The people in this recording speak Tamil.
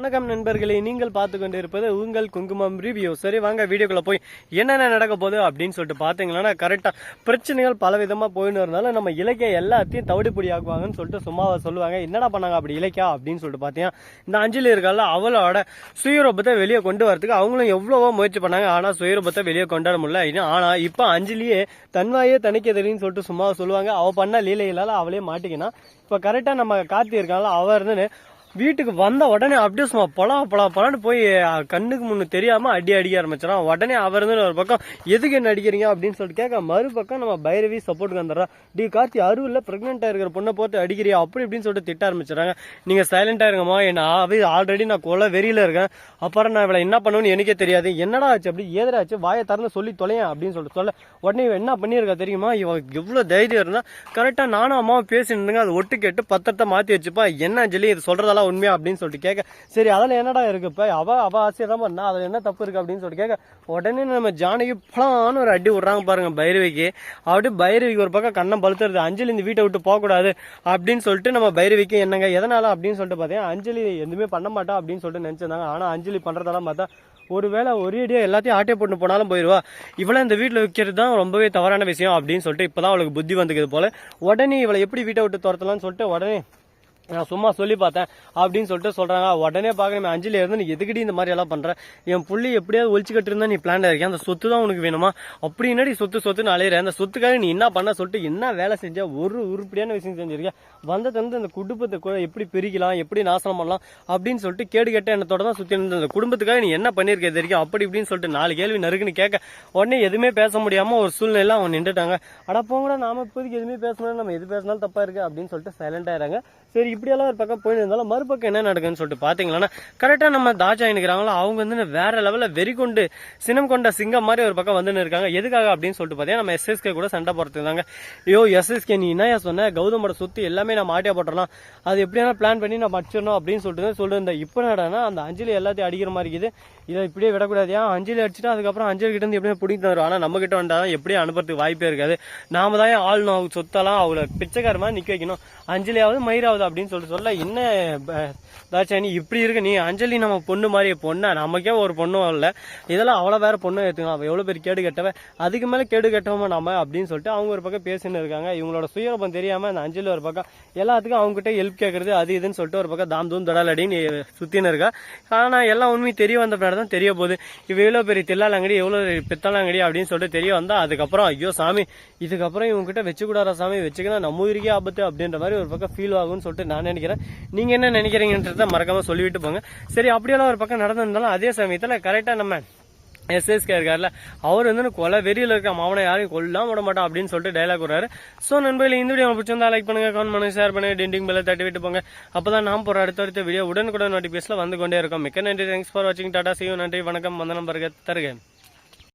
வணக்கம் நண்பர்களே நீங்கள் பார்த்து கொண்டு இருப்பது உங்கள் குங்குமம் ரிவ்யூ சரி வாங்க வீடியோக்குள்ள போய் என்னென்ன நடக்க போகுது அப்படின்னு சொல்லிட்டு பார்த்தீங்கன்னா கரெக்டாக பிரச்சனைகள் பல விதமாக போயின்னு இருந்தாலும் நம்ம இலக்கிய எல்லாத்தையும் தவிடுபடி ஆக்குவாங்கன்னு சொல்லிட்டு சும்மாவை சொல்லுவாங்க. என்னடா பண்ணாங்க அப்படி இலக்கியா அப்படின்னு சொல்லிட்டு பார்த்தீங்கன்னா இந்த அஞ்சலி இருக்கால அவளோட சுயரூபத்தை வெளியே கொண்டு வரதுக்கு அவங்களும் எவ்வளவோ முயற்சி பண்ணாங்க. ஆனால் சுயரூபத்தை வெளியே கொண்டு வர முடியல. இன்னும் ஆனால் இப்போ அஞ்சலியே தன்வாயே தணிக்க தெரியும்னு சொல்லிட்டு சும்மாவை சொல்லுவாங்க. அவள் பண்ண லீலைகளால் அவளே மாட்டிக்கினா இப்போ கரெக்டாக நம்ம கார்த்தி இருக்காங்களா அவர் இருந்து வீட்டுக்கு வந்த உடனே அப்படியே சும்மா பழா பொலா பழான்னு போய் கண்ணுக்கு முன்னு தெரியாம அடி அடிக்க ஆரம்பிச்சிடான் உடனே அவர் இருந்து ஒரு பக்கம் எதுக்கு என்ன அடிக்கிறீங்க? அப்படின்னு சொல்லிட்டு கேட்க மறுபக்கம் நம்ம பைரவி சப்போர்ட்டுக்கு வந்துடுறா. டி கார்த்தி அருவில் பிரெக்னெண்டா இருக்கிற பொண்ணை போட்டு அடிக்கிறியா? அப்படி இப்படின்னு சொல்லிட்டு திட்ட ஆரம்பிச்சிடறாங்க. நீங்கள் சைலண்டாக இருங்கம்மா. என்ன ஆல்ரெடி நான் கொலை வெறியில இருக்கேன். அப்புறம் நான் இவளை என்ன பண்ணுவேன்னு எனக்கே தெரியாது. என்னடா ஆச்சு அப்படி? ஏதரா ஆச்சு? வாயை திறந்து சொல்லி தொலையேன் அப்படின்னு சொல்லிட்டு சொல்ல. உடனே இவன் என்ன பண்ணியிருக்கா தெரியுமா? இவன் எவ்வளோ தைரியம் இருந்தால் கரெக்டாக நானும் அம்மாவும் பேசிட்டு அது ஒட்டு கேட்டு பத்திரத்தை மாற்றி வச்சுப்பா. என்ன சொல்லி இது சொல்றதெல்லாம் உண்மையா அப்படின்னு சொல்லிட்டு கேட்க சரி அதில் என்னடா இருக்கு? இப்போ அவ அவ ஆசையதான் பண்ணா அதுல என்ன தப்பு இருக்கு அப்படின்னு சொல்லிட்டு கேட்க உடனே நம்ம ஜானகி பலான்னு ஒரு அடி விடுறாங்க பாருங்க பைரவிக்கு. அப்படியே பைரவிக்கு ஒரு பக்கம் கண்ணம் பழுத்துறது அஞ்சலி இந்த வீட்டை விட்டு போகக்கூடாது அப்படின்னு சொல்லிட்டு நம்ம பைரவிக்கு என்னங்க எதனால அப்படின்னு சொல்லிட்டு பார்த்தீங்கன்னா அஞ்சலி எதுவுமே பண்ண மாட்டா அப்படின்னு சொல்லிட்டு நினைச்சிருந்தாங்க. ஆனா அஞ்சலி பண்றதெல்லாம் பார்த்தா ஒருவேளை ஒரே அடியா எல்லாத்தையும் ஆட்டே போட்டு போனாலும் போயிடுவா இவளை இந்த வீட்டில் வைக்கிறது தான் ரொம்பவே தவறான விஷயம் அப்படின்னு சொல்லிட்டு இப்போதான் அவளுக்கு புத்தி வந்துக்குது போல. உடனே இவளை எப்படி வீட்டை விட்டு துரத்தலாம்னு சொல்லிட்டு உடனே நான் சும்மா சொல்லி பார்த்தேன் அப்படின்னு சொல்லிட்டு சொல்றாங்க. உடனே பார்க்கணும் அஞ்சலி இருந்து நீ எதுக்கடி இந்த மாதிரி எல்லாம் பண்ற? என் புள்ளி எப்படியாவது ஒழிச்சு கட்டிருந்தா நீ பிளான் இருக்கேன் அந்த சொத்து தான் உனக்கு வேணுமா? அப்படி என்னடி சொத்து சொத்துன்னு அலையிற? அந்த சொத்துக்காக நீ என்ன பண்ண சொல்லிட்டு என்ன வேலை செஞ்ச? ஒரு உருப்படியான விஷயம் செஞ்சிருக்கேன் வந்தது வந்து அந்த குடும்பத்தை கூட எப்படி பிரிக்கலாம்? எப்படி நாசனம் பண்ணலாம்? அப்படின்னு சொல்லிட்டு கேடு கேட்ட எண்ணத்தோட தான் சுத்தி இருந்த அந்த குடும்பத்துக்காக நீ என்ன பண்ணிருக்க தெரியும் அப்படி இப்படின்னு சொல்லிட்டு நாலு கேள்வி நறுக்குன்னு கேட்க உடனே எதுவுமே பேச முடியாம ஒரு சூழ்நிலை அவங்க நின்றுட்டாங்க அட போங்கடா நாம இப்போதைக்கு எதுவுமே பேசணும் நம்ம எது பேசினாலும் தப்பா இருக்கு அப்படின்னு சொல்லிட்டு சைலண்ட் ஆயிராங்க சரி இப்படியெல்லாம் ஒரு பக்கம் போயிட்டு இருந்தாலும் மறுபக்கம் என்ன நடக்குன்னு சொல்லிட்டு பாத்தீங்கன்னா கரெக்டாக நம்ம தாஜா இருக்கிறாங்களோ அவங்க வந்து வேற லெவலில் வெறி கொண்டு சினம் கொண்ட சிங்கம் மாதிரி ஒரு பக்கம் வந்து இருக்காங்க. எதுக்காக அப்படின்னு சொல்லிட்டு பார்த்தீங்கன்னா நம்ம எஸ்எஸ்கே கூட சண்டை போடுறது ஐயோ எஸ்எஸ்கே நீ என்னையா சொன்ன? கௌதமோட சொத்து எல்லாமே நம்ம ஆட்டியா போட்டுடலாம் அது எப்படியான பிளான் பண்ணி நம்ம அடிச்சிடணும் அப்படின்னு சொல்லிட்டு சொல்லிட்டு இப்போ என்னடான்னா அந்த அஞ்சலி எல்லாத்தையும் அடிக்கிற மாதிரி இருக்குது. இதை இப்படியே விடக்கூடாதியா அஞ்சலி அடிச்சுட்டு அதுக்கப்புறம் அஞ்சலி கிட்ட இருந்து எப்படியும் பிடிக்க தரும் ஆனால் நம்ம கிட்ட தான் எப்படியும் அனுப்புறதுக்கு வாய்ப்பே இருக்காது. நாம தான் ஆளணும் அவங்க சொத்தெல்லாம் அவளை பிச்சைக்காரமாக நிற்க வைக்கணும். அஞ்சலியாவது மயிராவது அப்படின்னு சொல்லிட்டு சொல்ல என்ன ப- தாட்சாயணி இப்படி இருக்கு. நீ அஞ்சலி நம்ம பொண்ணு மாதிரி பொண்ணா? நமக்கே ஒரு பொண்ணும் இல்லை. இதெல்லாம் அவ்வளோ வேற பொண்ணு ஏற்றுக்கலாம் அவள் எவ்வளோ பேர் கேடு கெட்டவ. அதுக்கு மேலே கேடு கெட்டவமா நாம? அப்படின்னு சொல்லிட்டு அவங்க ஒரு பக்கம் பேசின்னு இருக்காங்க. இவங்களோட சுயரூபம் தெரியாமல் அந்த அஞ்சலி ஒரு பக்கம் எல்லாத்துக்கும் அவங்ககிட்ட ஹெல்ப் கேட்கறது அது இதுன்னு சொல்லிட்டு ஒரு பக்கம் தாம் தூம் தடாலடின்னு சுற்றின்னு இருக்கா. ஆனால் எல்லாம் உண்மையும் தெரிய வந்த பின்னாடி தான் தெரிய போகுது. இவ எவ்வளோ பெரிய தில்லாலங்கடி எவ்வளோ பித்தலாங்கடி அப்படின்னு சொல்லிட்டு தெரிய வந்தால் அதுக்கப்புறம் ஐயோ சாமி இதுக்கப்புறம் இவங்ககிட்ட வச்சுக்கூடாரா சாமி? வச்சுக்கணும் நம்ம உயிருக்கே ஆபத்து அப்படின்ற மாதிரி ஒரு பக்கம் ஃபீல் ஆகும்னு சொல்லிட்டு நான் நினைக்கிறேன். நீங்க என்ன நினைக்கிறீங்கன்றத மறக்காம சொல்லிவிட்டு போங்க. சரி அப்படியெல்லாம் ஒரு பக்கம் நடந்திருந்தாலும் அதே சமயத்துல கரெக்டா நம்ம எஸ்எஸ்கே இருக்கார்ல அவர் வந்து கொலை வெறியில் இருக்க மாவனை யாரையும் கொல்லாம விட மாட்டான் அப்படின்னு சொல்லிட்டு டைலாக் வர்றாரு. ஸோ நண்பர்கள் இந்த வீடியோ பிடிச்சிருந்தா லைக் பண்ணுங்க கமெண்ட் பண்ணுங்க ஷேர் பண்ணுங்க டெண்டிங் பெல்ல தட்டி விட்டு போங்க. அப்பதான் நாம் போற அடுத்த வீடியோ உடனுக்குடன் நோட்டிபிகேஷன்ல வந்து கொண்டே இருக்கும். மிக்க நன்றி. தேங்க்ஸ் ஃபார் வாட்சிங் டாடா சியூ நன்றி. வணக்கம். வந்தனம் பருக தருக.